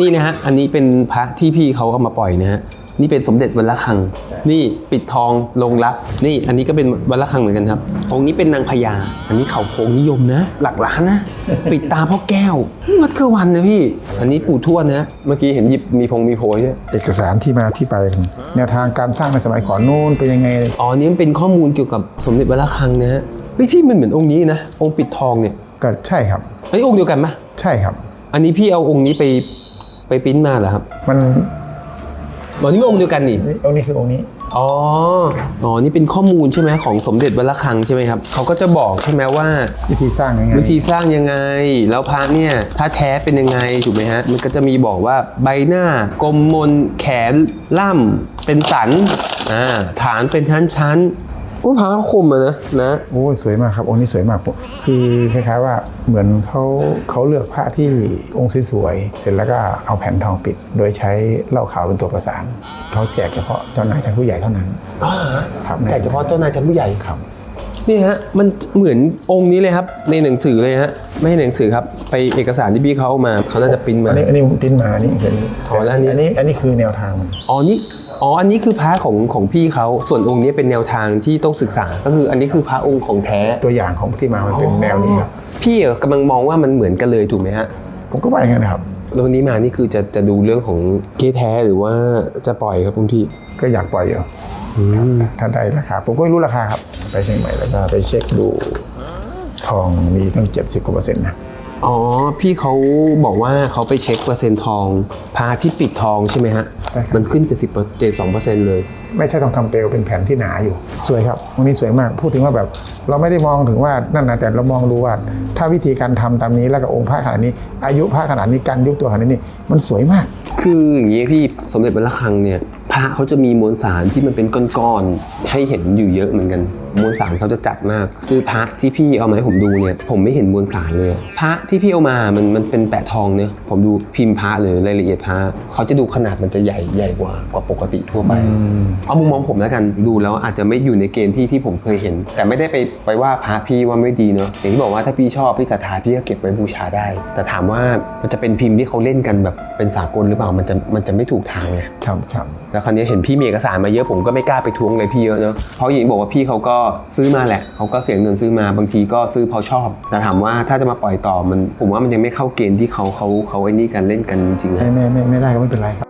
นี่นะฮะ อันนี้เป็นพระที่พี่เขาเอามาปล่อยนะฮะ นี่เป็นสมเด็จวัดละคัง นี่ปิดทองลงรัก นี่อันนี้ก็เป็นวัดละคังเหมือนกันครับ องค์นี้เป็นนางพญา อันนี้เขาโค้งนิยมนะ หลักล้านนะ ปิดตาพ่อแก้ววัดเครือวันนะพี่ อันนี้ปู่ทวดนะ เมื่อกี้เห็นหยิบมีพงมีโพยด้วยเอกสารที่มาที่ไปแนวทางการสร้างในสมัยก่อนนู้นเป็นยังไง อ๋อ นี่มันเป็นข้อมูลเกี่ยวกับสมเด็จวัดละคังนะฮะ เฮ้ยพี่มันเหมือนองค์นี้นะ องค์ปิดทองเนี่ย ก็ใช่ครับ อันนี้องค์เดียวกันปะใช่ครับ อันนี้พี่เอาองค์นี้ไป ไปปริ้นมาเหรอครับมันอ๋อนี่มันองค์เดียวกันนี่นี่ องค์นี้คือองค์นี้ อ๋อ อ๋อ นี่เป็นข้อมูลใช่ไหมของสมเด็จวัดระฆังใช่ไหมครับ เขาก็จะบอกใช่ไหมว่า วิธีสร้างยังไง วิธีสร้างยังไง แล้วพระเนี่ยถ้าแท้เป็นยังไงถูกไหมฮะ มันก็จะมีบอกว่าใบหน้ากลมมนแขนล่ำเป็นสัน อ่า ฐานเป็นชั้นๆ อุ้ยพระเขาคมอะนะนะ โอ้ยสวยมากครับองค์นี้สวยมากผมคือคล้ายๆว่าเหมือนเขาเขาเลือกพระที่องค์สวยๆเสร็จแล้วก็เอาแผ่นทองปิด โดยใช้เหล้าขาวเป็นตัวประสานเขาแจกเฉพาะเจ้านายชั้นผู้ใหญ่เท่านั้นอ๋อเหรอฮะครับแต่เฉพาะเจ้านายชั้นผู้ใหญ่ครับนี่ฮะมันเหมือนองค์นี้เลยครับ ในหนังสือเลยฮะไม่ใช่หนังสือครับไปเอกสารที่พี่เขาเอามาเขาน่าจะปริ้นมาอันนี้อันนี้ผมปริ้นมานี่คืออ๋อแล้วอันนี้อันนี้อันนี้คือแนวทางมันอ๋อนี่ อ๋อ อันนี้คือพระของของพี่เขา ส่วนองค์นี้เป็นแนวทางที่ต้องศึกษา ก็คืออันนี้คือพระองค์ของแท้ ตัวอย่างของที่มามันเป็นแนวนี้ครับ พี่อะกำลังมองว่ามันเหมือนกันเลยถูกไหมฮะ ผมก็ว่าอย่างนั้นนะครับแล้ววันนี้มานี่คือจะจะดูเรื่องของเก๊แท้หรือว่าจะปล่อยครับคุณพี่ ก็อยากปล่อยอยู่ถ้าได้ราคา ผมก็ไม่รู้ราคาครับ ไปเชียงใหม่แล้วก็ไปเช็คดู ทองมีตั้ง70กว่าเปอร์เซ็นต์นะ อ๋อ พี่เขาบอกว่าเขาไปเช็คเปอร์เซ็นต์ทองพระที่ปิดทองใช่ไหมฮะ ใช่ครับ มันขึ้น 70เปอร์เซ็นต์สองเปอร์เซ็นต์เลย ไม่ใช่ทองคำเปลวเป็นแผ่นที่หนาอยู่ สวยครับวันนี้สวยมากพูดถึงว่าแบบ เราไม่ได้มองถึงว่านั่นนะแต่เรามองดูว่า ถ้าวิธีการทำตามนี้แล้วก็องค์พระขนาดนี้ อายุพระขนาดนี้การยุบตัวขนาดนี้มันสวยมาก คืออย่างนี้พี่สมเด็จวัดระฆังเนี่ย พระเขาจะมีมวลสารที่มันเป็นก้อนๆให้เห็นอยู่เยอะเหมือนกัน มวลสารเขาจะจัดมาก คือพระที่พี่เอามาให้ผมดูเนี่ยผมไม่เห็นมวลสารเลย พระที่พี่เอามามันมันเป็นแปะทองเนอะผมดูพิมพ์พระหรือรายละเอียดพระเขาจะดูขนาดมันจะใหญ่ใหญ่กว่ากว่าปกติทั่วไปเอามุมมองผมแล้วกันดูแล้วอาจจะไม่อยู่ในเกณฑ์ที่ที่ผมเคยเห็น แต่ไม่ได้ไปไปว่าพระพี่ว่าไม่ดีเนอะอย่างที่บอกว่าถ้าพี่ชอบพี่ศรัทธาพี่ก็เก็บไว้บูชาได้ แต่ถามว่ามันจะเป็นพิมพ์ที่เขาเล่นกันแบบเป็นสากลหรือเปล่ามันจะมันจะไม่ถูกทางไงครับครับแล้วคราวนี้เห็นพี่มีเอกสารมาเยอะผมก็ไม่กล้าไปทวงเลยพี่เยอะเนอะเพราะหญิงบอกว่าพี่เขาก็ซื้อมาแหละเขาก็เสียเงินซื้อมาบางทีก็ซื้อเพราะชอบ แต่ถามว่าถ้าจะมาปล่อยต่อมันผมว่ามันยังไม่เข้าเกณฑ์ที่เขาเขาเขาไอ้นี่กันเล่นกันจริงๆอะ ไม่ไม่ไม่ไม่ได้ก็ไม่เป็นไรครับ